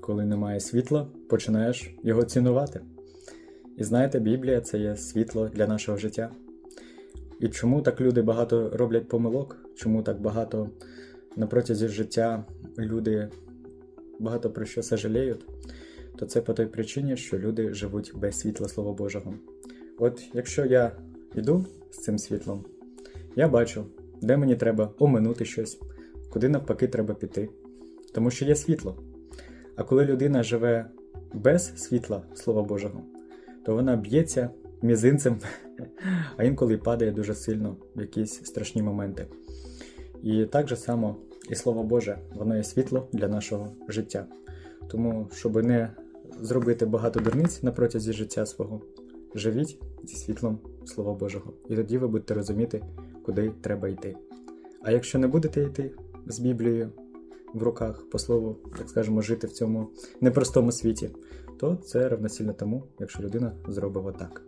коли немає світла, починаєш його цінувати. І знаєте, Біблія це є світло для нашого життя. І чому так люди багато роблять помилок? Чому так багато на протязі життя люди багато про що сожаліють? То це по той причині, що люди живуть без світла Слова Божого. От якщо я йду з цим світлом, я бачу, де мені треба оминути щось, куди навпаки треба піти, тому що є світло. А коли людина живе без світла Слова Божого, то вона б'ється мізинцем, а інколи падає дуже сильно в якісь страшні моменти. І так же само і Слово Боже, воно є світло для нашого життя. Тому, щоб не зробити багато дурниць на протязі життя свого, живіть зі світлом Слова Божого. І тоді ви будете розуміти, куди треба йти. А якщо не будете йти з Біблією в руках, по слову, так скажемо, жити в цьому непростому світі, то це равносильно тому, якщо людина зробила отак.